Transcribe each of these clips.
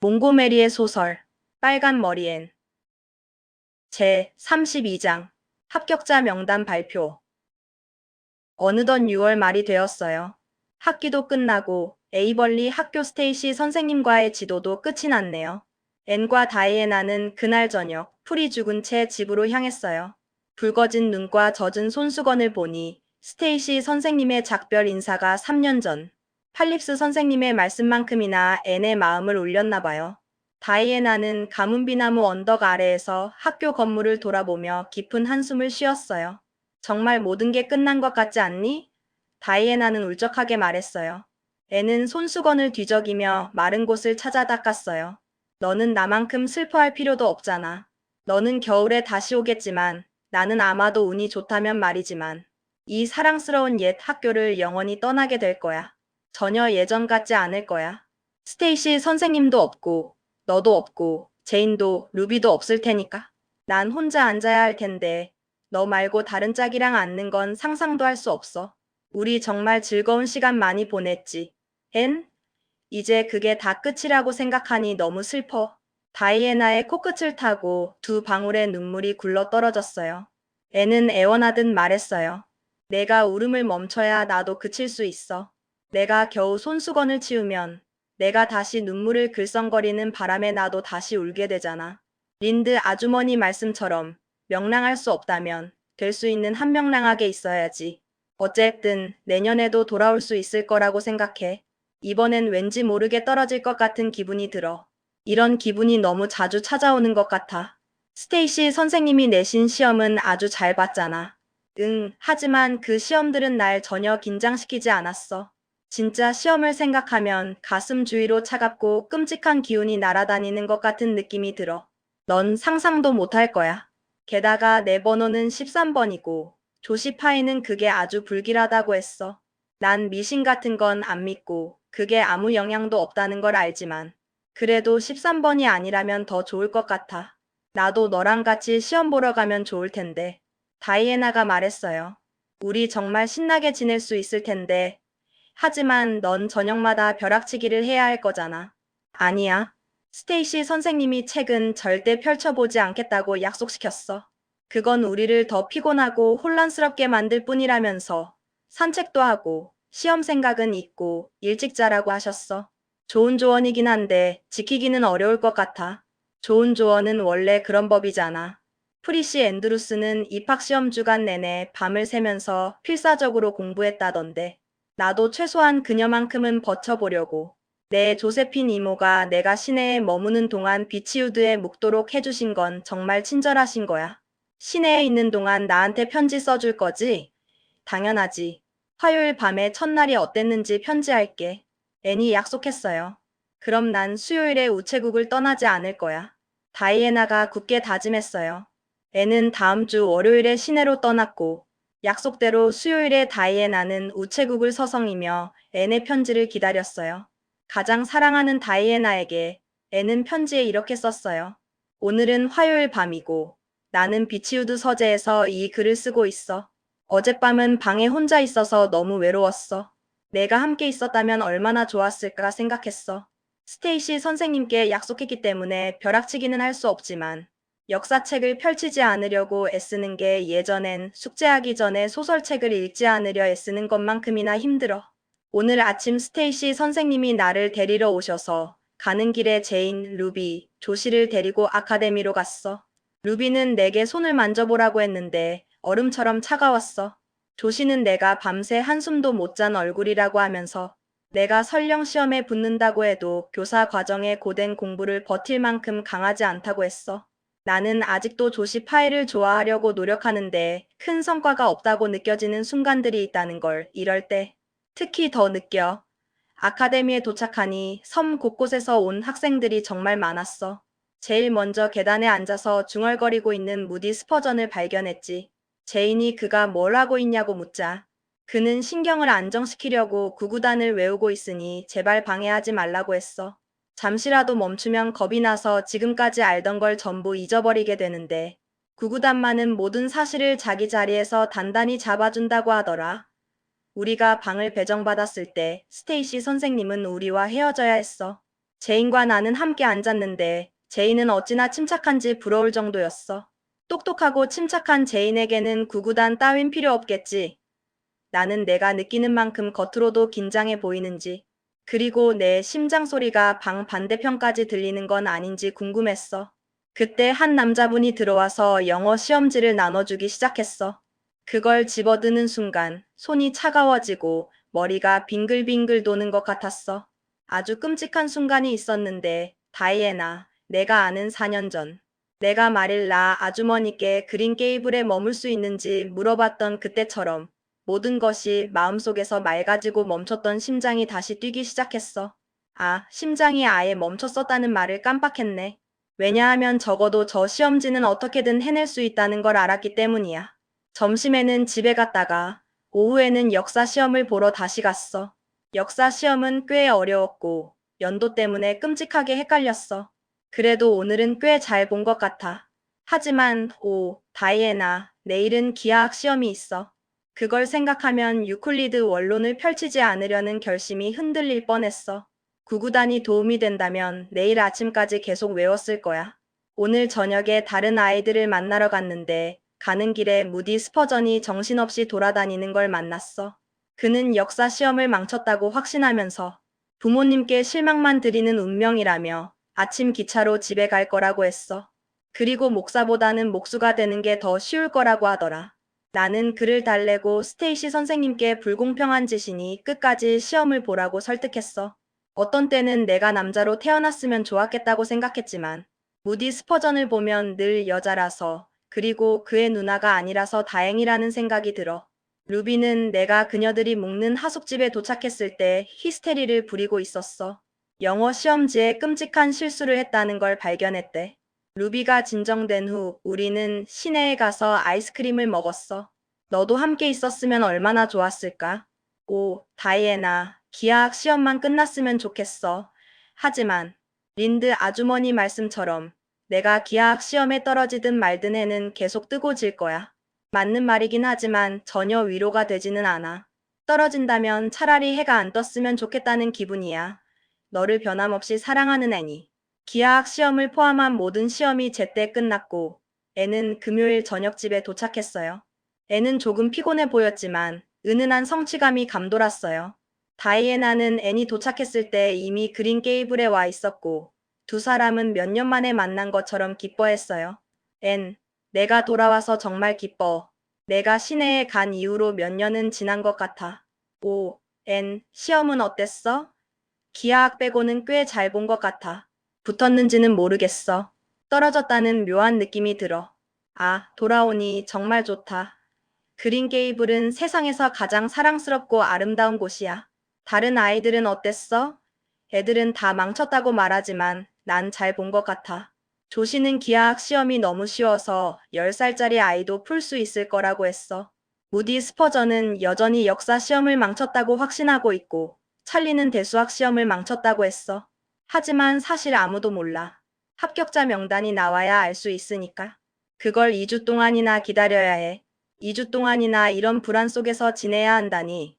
몽고메리의 소설 빨간 머리엔 제 32장 합격자 명단 발표 어느덧 6월 말이 되었어요. 학기도 끝나고 에이벌리 학교 스테이시 선생님과의 지도도 끝이 났네요. 앤과 다이애나는 그날 저녁 풀이 죽은 채 집으로 향했어요. 붉어진 눈과 젖은 손수건을 보니 스테이시 선생님의 작별 인사가 3년 전 팔립스 선생님의 말씀만큼이나 앤의 마음을 울렸나 봐요. 다이애나는 가문비나무 언덕 아래에서 학교 건물을 돌아보며 깊은 한숨을 쉬었어요. 정말 모든 게 끝난 것 같지 않니? 다이애나는 울적하게 말했어요. 앤은 손수건을 뒤적이며 마른 곳을 찾아 닦았어요. 너는 나만큼 슬퍼할 필요도 없잖아. 너는 겨울에 다시 오겠지만 나는 아마도 운이 좋다면 말이지만 이 사랑스러운 옛 학교를 영원히 떠나게 될 거야. 전혀 예전 같지 않을 거야. 스테이시 선생님도 없고, 너도 없고, 제인도, 루비도 없을 테니까. 난 혼자 앉아야 할 텐데, 너 말고 다른 짝이랑 앉는 건 상상도 할 수 없어. 우리 정말 즐거운 시간 많이 보냈지. 앤? 이제 그게 다 끝이라고 생각하니 너무 슬퍼. 다이애나의 코끝을 타고 두 방울의 눈물이 굴러 떨어졌어요. 앤은 애원하듯 말했어요. 내가 울음을 멈춰야 나도 그칠 수 있어. 내가 겨우 손수건을 치우면 내가 다시 눈물을 글썽거리는 바람에 나도 다시 울게 되잖아. 린드 아주머니 말씀처럼 명랑할 수 없다면 될 수 있는 한명랑하게 있어야지. 어쨌든 내년에도 돌아올 수 있을 거라고 생각해. 이번엔 왠지 모르게 떨어질 것 같은 기분이 들어. 이런 기분이 너무 자주 찾아오는 것 같아. 스테이시 선생님이 내신 시험은 아주 잘 봤잖아. 응, 하지만 그 시험들은 날 전혀 긴장시키지 않았어. 진짜 시험을 생각하면 가슴 주위로 차갑고 끔찍한 기운이 날아다니는 것 같은 느낌이 들어. 넌 상상도 못할 거야. 게다가 내 번호는 13번이고 조시파이는 그게 아주 불길하다고 했어. 난 미신 같은 건 안 믿고 그게 아무 영향도 없다는 걸 알지만 그래도 13번이 아니라면 더 좋을 것 같아. 나도 너랑 같이 시험 보러 가면 좋을 텐데. 다이애나가 말했어요. 우리 정말 신나게 지낼 수 있을 텐데 하지만 넌 저녁마다 벼락치기를 해야 할 거잖아. 아니야. 스테이시 선생님이 책은 절대 펼쳐보지 않겠다고 약속시켰어. 그건 우리를 더 피곤하고 혼란스럽게 만들 뿐이라면서 산책도 하고 시험 생각은 있고 일찍 자라고 하셨어. 좋은 조언이긴 한데 지키기는 어려울 것 같아. 좋은 조언은 원래 그런 법이잖아. 프리시 앤드루스는 입학시험 주간 내내 밤을 새면서 필사적으로 공부했다던데. 나도 최소한 그녀만큼은 버텨보려고. 내 조세핀 이모가 내가 시내에 머무는 동안 비치우드에 묵도록 해주신 건 정말 친절하신 거야. 시내에 있는 동안 나한테 편지 써줄 거지? 당연하지. 화요일 밤에 첫날이 어땠는지 편지할게. 애니 약속했어요. 그럼 난 수요일에 우체국을 떠나지 않을 거야. 다이애나가 굳게 다짐했어요. 애는 다음 주 월요일에 시내로 떠났고 약속대로 수요일에 다이애나는 우체국을 서성이며 앤의 편지를 기다렸어요. 가장 사랑하는 다이애나에게 앤은 편지에 이렇게 썼어요. 오늘은 화요일 밤이고 나는 비치우드 서재에서 이 글을 쓰고 있어. 어젯밤은 방에 혼자 있어서 너무 외로웠어. 내가 함께 있었다면 얼마나 좋았을까 생각했어. 스테이시 선생님께 약속했기 때문에 벼락치기는 할 수 없지만 역사책을 펼치지 않으려고 애쓰는 게 예전엔 숙제하기 전에 소설책을 읽지 않으려 애쓰는 것만큼이나 힘들어. 오늘 아침 스테이시 선생님이 나를 데리러 오셔서 가는 길에 제인, 루비, 조시를 데리고 아카데미로 갔어. 루비는 내게 손을 만져보라고 했는데 얼음처럼 차가웠어. 조시는 내가 밤새 한숨도 못 잔 얼굴이라고 하면서 내가 설령 시험에 붙는다고 해도 교사 과정의 고된 공부를 버틸 만큼 강하지 않다고 했어. 나는 아직도 조시 파이를 좋아하려고 노력하는데 큰 성과가 없다고 느껴지는 순간들이 있다는 걸 이럴 때 특히 더 느껴. 아카데미에 도착하니 섬 곳곳에서 온 학생들이 정말 많았어. 제일 먼저 계단에 앉아서 중얼거리고 있는 무디 스퍼전을 발견했지. 제인이 그가 뭘 하고 있냐고 묻자. 그는 신경을 안정시키려고 구구단을 외우고 있으니 제발 방해하지 말라고 했어. 잠시라도 멈추면 겁이 나서 지금까지 알던 걸 전부 잊어버리게 되는데 구구단만은 모든 사실을 자기 자리에서 단단히 잡아준다고 하더라. 우리가 방을 배정받았을 때 스테이시 선생님은 우리와 헤어져야 했어. 제인과 나는 함께 앉았는데 제인은 어찌나 침착한지 부러울 정도였어. 똑똑하고 침착한 제인에게는 구구단 따윈 필요 없겠지. 나는 내가 느끼는 만큼 겉으로도 긴장해 보이는지, 그리고 내 심장 소리가 방 반대편까지 들리는 건 아닌지 궁금했어. 그때 한 남자분이 들어와서 영어 시험지를 나눠주기 시작했어. 그걸 집어드는 순간 손이 차가워지고 머리가 빙글빙글 도는 것 같았어. 아주 끔찍한 순간이 있었는데, 다이애나, 내가 아는 4년 전. 내가 마릴라 아주머니께 그린 게이블에 머물 수 있는지 물어봤던 그때처럼 모든 것이 마음속에서 맑아지고 멈췄던 심장이 다시 뛰기 시작했어. 아, 심장이 아예 멈췄었다는 말을 깜빡했네. 왜냐하면 적어도 저 시험지는 어떻게든 해낼 수 있다는 걸 알았기 때문이야. 점심에는 집에 갔다가 오후에는 역사 시험을 보러 다시 갔어. 역사 시험은 꽤 어려웠고 연도 때문에 끔찍하게 헷갈렸어. 그래도 오늘은 꽤 잘 본 것 같아. 하지만, 오, 다이애나, 내일은 기하학 시험이 있어. 그걸 생각하면 유클리드 원론을 펼치지 않으려는 결심이 흔들릴 뻔했어. 구구단이 도움이 된다면 내일 아침까지 계속 외웠을 거야. 오늘 저녁에 다른 아이들을 만나러 갔는데 가는 길에 무디 스퍼전이 정신없이 돌아다니는 걸 만났어. 그는 역사 시험을 망쳤다고 확신하면서 부모님께 실망만 드리는 운명이라며 아침 기차로 집에 갈 거라고 했어. 그리고 목사보다는 목수가 되는 게 더 쉬울 거라고 하더라. 나는 그를 달래고 스테이시 선생님께 불공평한 짓이니 끝까지 시험을 보라고 설득했어. 어떤 때는 내가 남자로 태어났으면 좋았겠다고 생각했지만 무디 스퍼전을 보면 늘 여자라서 그리고 그의 누나가 아니라서 다행이라는 생각이 들어. 루비는 내가 그녀들이 묵는 하숙집에 도착했을 때 히스테리를 부리고 있었어. 영어 시험지에 끔찍한 실수를 했다는 걸 발견했대. 루비가 진정된 후 우리는 시내에 가서 아이스크림을 먹었어. 너도 함께 있었으면 얼마나 좋았을까? 오, 다이애나, 기하학 시험만 끝났으면 좋겠어. 하지만 린드 아주머니 말씀처럼 내가 기하학 시험에 떨어지든 말든 해는 계속 뜨고 질 거야. 맞는 말이긴 하지만 전혀 위로가 되지는 않아. 떨어진다면 차라리 해가 안 떴으면 좋겠다는 기분이야. 너를 변함없이 사랑하는 애니. 기하학 시험을 포함한 모든 시험이 제때 끝났고 애는 금요일 저녁 집에 도착했어요. 애는 조금 피곤해 보였지만 은은한 성취감이 감돌았어요. 다이애나는 애니 도착했을 때 이미 그린 게이블에 와 있었고 두 사람은 몇 년 만에 만난 것처럼 기뻐했어요. 앤, 내가 돌아와서 정말 기뻐. 내가 시내에 간 이후로 몇 년은 지난 것 같아. 오, 앤, 시험은 어땠어? 기하학 빼고는 꽤 잘 본 것 같아. 붙었는지는 모르겠어. 떨어졌다는 묘한 느낌이 들어. 아, 돌아오니 정말 좋다. 그린 게이블은 세상에서 가장 사랑스럽고 아름다운 곳이야. 다른 아이들은 어땠어? 애들은 다 망쳤다고 말하지만 난 잘 본 것 같아. 조시는 기하학 시험이 너무 쉬워서 10살짜리 아이도 풀 수 있을 거라고 했어. 무디 스퍼전은 여전히 역사 시험을 망쳤다고 확신하고 있고 찰리는 대수학 시험을 망쳤다고 했어. 하지만 사실 아무도 몰라. 합격자 명단이 나와야 알 수 있으니까. 그걸 2주 동안이나 기다려야 해. 2주 동안이나 이런 불안 속에서 지내야 한다니.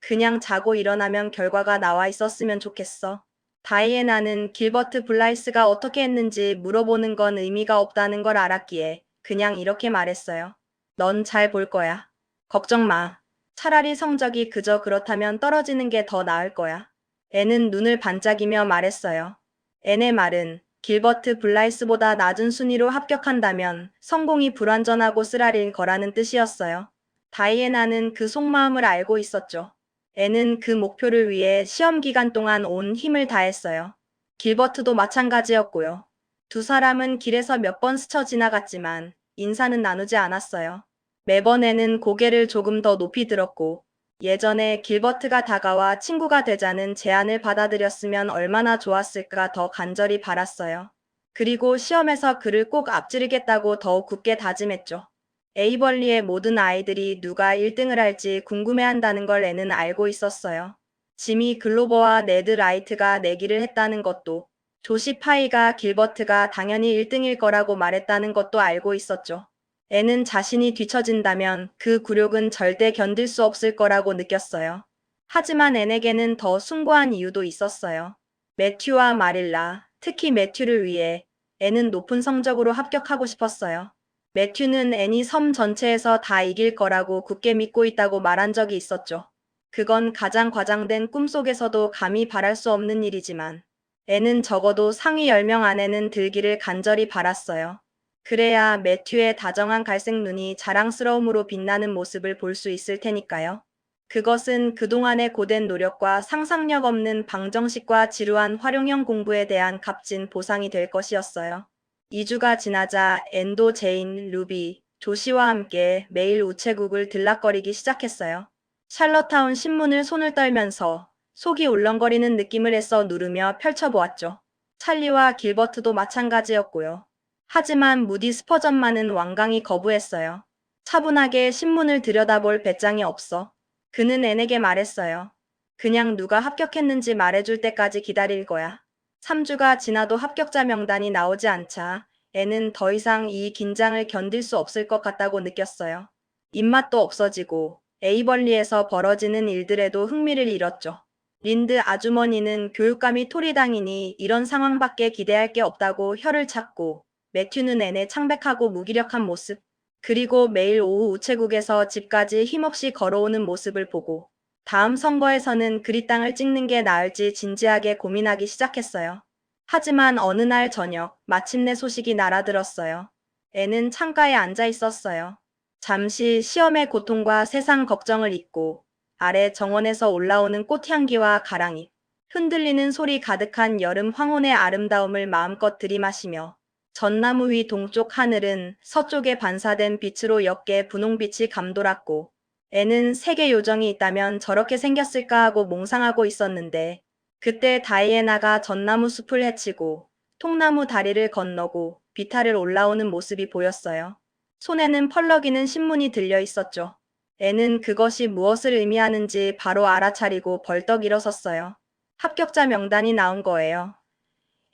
그냥 자고 일어나면 결과가 나와 있었으면 좋겠어. 다이애나는 길버트 블라이스가 어떻게 했는지 물어보는 건 의미가 없다는 걸 알았기에 그냥 이렇게 말했어요. 넌 잘 볼 거야. 걱정 마. 차라리 성적이 그저 그렇다면 떨어지는 게 더 나을 거야. 애는 눈을 반짝이며 말했어요. 앤의 말은 길버트 블라이스보다 낮은 순위로 합격한다면 성공이 불완전하고 쓰라릴 거라는 뜻이었어요. 다이애나는 그 속마음을 알고 있었죠. 애는 그 목표를 위해 시험 기간 동안 온 힘을 다했어요. 길버트도 마찬가지였고요. 두 사람은 길에서 몇 번 스쳐 지나갔지만 인사는 나누지 않았어요. 매번 애는 고개를 조금 더 높이 들었고 예전에 길버트가 다가와 친구가 되자는 제안을 받아들였으면 얼마나 좋았을까 더 간절히 바랐어요. 그리고 시험에서 그를 꼭 앞지르겠다고 더욱 굳게 다짐했죠. 에이벌리의 모든 아이들이 누가 1등을 할지 궁금해한다는 걸 애는 알고 있었어요. 지미 글로버와 네드 라이트가 내기를 했다는 것도 조시 파이가 길버트가 당연히 1등일 거라고 말했다는 것도 알고 있었죠. 애는 자신이 뒤처진다면 그 굴욕은 절대 견딜 수 없을 거라고 느꼈어요. 하지만 앤에게는 더 숭고한 이유도 있었어요. 매튜와 마릴라, 특히 매튜를 위해 앤은 높은 성적으로 합격하고 싶었어요. 매튜는 앤이 섬 전체에서 다 이길 거라고 굳게 믿고 있다고 말한 적이 있었죠. 그건 가장 과장된 꿈속에서도 감히 바랄 수 없는 일이지만 앤은 적어도 상위 10명 안에는 들기를 간절히 바랐어요. 그래야 매튜의 다정한 갈색 눈이 자랑스러움으로 빛나는 모습을 볼 수 있을 테니까요. 그것은 그동안의 고된 노력과 상상력 없는 방정식과 지루한 활용형 공부에 대한 값진 보상이 될 것이었어요. 2주가 지나자 엔도, 제인, 루비, 조시와 함께 매일 우체국을 들락거리기 시작했어요. 샬럿타운 신문을 손을 떨면서 속이 울렁거리는 느낌을 애써 누르며 펼쳐보았죠. 찰리와 길버트도 마찬가지였고요. 하지만 무디 스퍼전만은 완강히 거부했어요. 차분하게 신문을 들여다볼 배짱이 없어. 그는 앤에게 말했어요. 그냥 누가 합격했는지 말해줄 때까지 기다릴 거야. 3주가 지나도 합격자 명단이 나오지 않자 앤은 더 이상 이 긴장을 견딜 수 없을 것 같다고 느꼈어요. 입맛도 없어지고 에이벌리에서 벌어지는 일들에도 흥미를 잃었죠. 린드 아주머니는 교육감이 토리당이니 이런 상황밖에 기대할 게 없다고 혀를 찾고 매튜는 앤의 창백하고 무기력한 모습 그리고 매일 오후 우체국에서 집까지 힘없이 걸어오는 모습을 보고 다음 선거에서는 그리 땅을 찍는 게 나을지 진지하게 고민하기 시작했어요. 하지만 어느 날 저녁 마침내 소식이 날아들었어요. 애는 창가에 앉아 있었어요. 잠시 시험의 고통과 세상 걱정을 잊고 아래 정원에서 올라오는 꽃향기와 가랑잎, 흔들리는 소리 가득한 여름 황혼의 아름다움을 마음껏 들이마시며 전나무 위 동쪽 하늘은 서쪽에 반사된 빛으로 옅게 분홍빛이 감돌았고 애는 세계 요정이 있다면 저렇게 생겼을까 하고 몽상하고 있었는데 그때 다이애나가 전나무 숲을 헤치고 통나무 다리를 건너고 비탈을 올라오는 모습이 보였어요. 손에는 펄럭이는 신문이 들려 있었죠. 애는 그것이 무엇을 의미하는지 바로 알아차리고 벌떡 일어섰어요. 합격자 명단이 나온 거예요.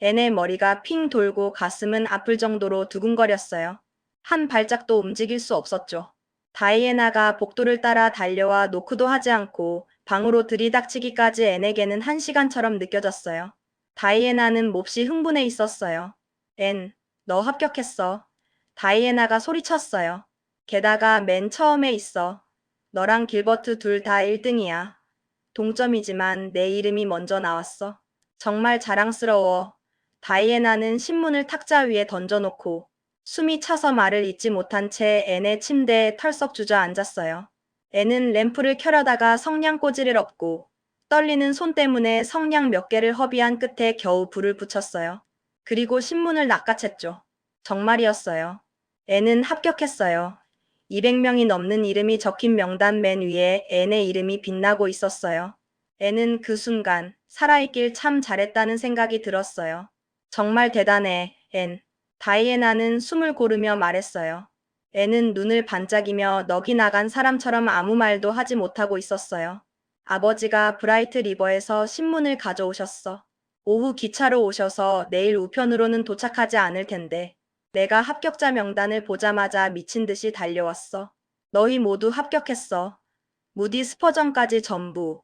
앤의 머리가 핑 돌고 가슴은 아플 정도로 두근거렸어요. 한 발짝도 움직일 수 없었죠. 다이애나가 복도를 따라 달려와 노크도 하지 않고 방으로 들이닥치기까지 앤에게는 한 시간처럼 느껴졌어요. 다이애나는 몹시 흥분해 있었어요. 앤, 너 합격했어. 다이애나가 소리쳤어요. 게다가 맨 처음에 있어. 너랑 길버트 둘 다 1등이야. 동점이지만 내 이름이 먼저 나왔어. 정말 자랑스러워. 다이애나는 신문을 탁자 위에 던져놓고 숨이 차서 말을 잇지 못한 채 앤의 침대에 털썩 주저앉았어요. 앤은 램프를 켜려다가 성냥꽂이를 엎고 떨리는 손 때문에 성냥 몇 개를 허비한 끝에 겨우 불을 붙였어요. 그리고 신문을 낚아챘죠. 정말이었어요. 앤은 합격했어요. 200명이 넘는 이름이 적힌 명단 맨 위에 앤의 이름이 빛나고 있었어요. 앤은 그 순간 살아있길 참 잘했다는 생각이 들었어요. 정말 대단해, 앤. 다이애나는 숨을 고르며 말했어요. 앤은 눈을 반짝이며 넋이 나간 사람처럼 아무 말도 하지 못하고 있었어요. 아버지가 브라이트 리버에서 신문을 가져오셨어. 오후 기차로 오셔서 내일 우편으로는 도착하지 않을 텐데 내가 합격자 명단을 보자마자 미친 듯이 달려왔어. 너희 모두 합격했어. 무디 스퍼전까지 전부.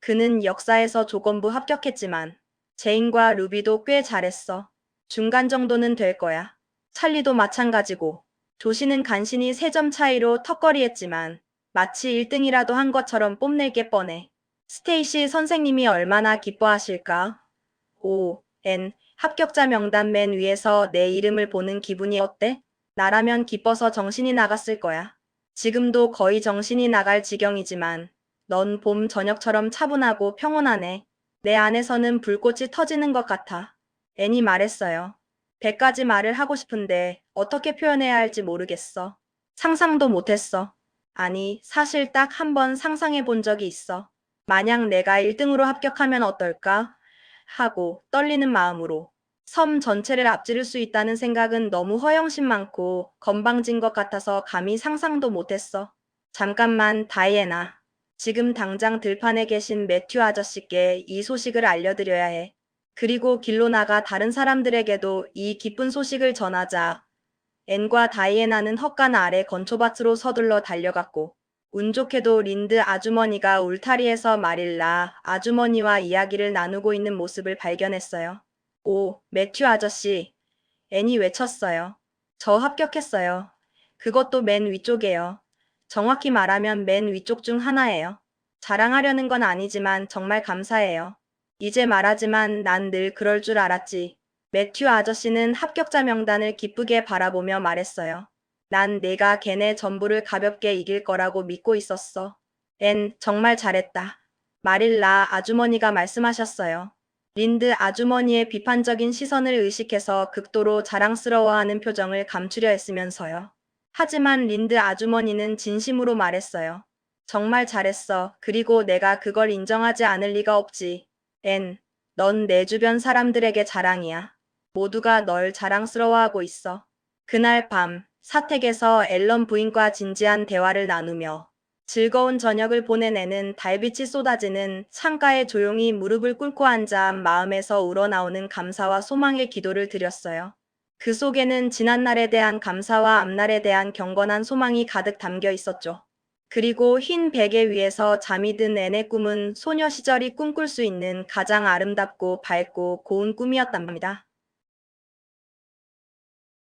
그는 역사에서 조건부 합격했지만 제인과 루비도 꽤 잘했어. 중간 정도는 될 거야. 찰리도 마찬가지고. 조시는 간신히 3점 차이로 턱걸이했지만 마치 1등이라도 한 것처럼 뽐낼 게 뻔해. 스테이시 선생님이 얼마나 기뻐하실까? 오, 앤, 합격자 명단 맨 위에서 내 이름을 보는 기분이 어때? 나라면 기뻐서 정신이 나갔을 거야. 지금도 거의 정신이 나갈 지경이지만 넌 봄 저녁처럼 차분하고 평온하네. 내 안에서는 불꽃이 터지는 것 같아. 앤이 말했어요. 백 가지 말을 하고 싶은데 어떻게 표현해야 할지 모르겠어. 상상도 못했어. 아니, 사실 딱 한 번 상상해 본 적이 있어. 만약 내가 1등으로 합격하면 어떨까? 하고 떨리는 마음으로 섬 전체를 앞지를 수 있다는 생각은 너무 허영심 많고 건방진 것 같아서 감히 상상도 못했어. 잠깐만, 다이애나. 지금 당장 들판에 계신 매튜 아저씨께 이 소식을 알려드려야 해. 그리고 길로 나가 다른 사람들에게도 이 기쁜 소식을 전하자. 앤과 다이애나는 헛간 아래 건초밭으로 서둘러 달려갔고 운 좋게도 린드 아주머니가 울타리에서 마릴라 아주머니와 이야기를 나누고 있는 모습을 발견했어요. 오, 매튜 아저씨. 앤이 외쳤어요. 저 합격했어요. 그것도 맨 위쪽에요. 정확히 말하면 맨 위쪽 중 하나예요. 자랑하려는 건 아니지만 정말 감사해요. 이제 말하지만 난 늘 그럴 줄 알았지. 매튜 아저씨는 합격자 명단을 기쁘게 바라보며 말했어요. 난 내가 걔네 전부를 가볍게 이길 거라고 믿고 있었어. 앤, 정말 잘했다. 마릴라 아주머니가 말씀하셨어요. 린드 아주머니의 비판적인 시선을 의식해서 극도로 자랑스러워하는 표정을 감추려 했으면서요. 하지만 린드 아주머니는 진심으로 말했어요. 정말 잘했어. 그리고 내가 그걸 인정하지 않을 리가 없지. 앤, 넌 내 주변 사람들에게 자랑이야. 모두가 널 자랑스러워하고 있어. 그날 밤, 사택에서 앨런 부인과 진지한 대화를 나누며 즐거운 저녁을 보낸 애는 달빛이 쏟아지는 창가에 조용히 무릎을 꿇고 앉아 마음에서 우러나오는 감사와 소망의 기도를 드렸어요. 그 속에는 지난날에 대한 감사와 앞날에 대한 경건한 소망이 가득 담겨 있었죠. 그리고 흰 베개 위에서 잠이 든 앤의 꿈은 소녀 시절이 꿈꿀 수 있는 가장 아름답고 밝고 고운 꿈이었답니다.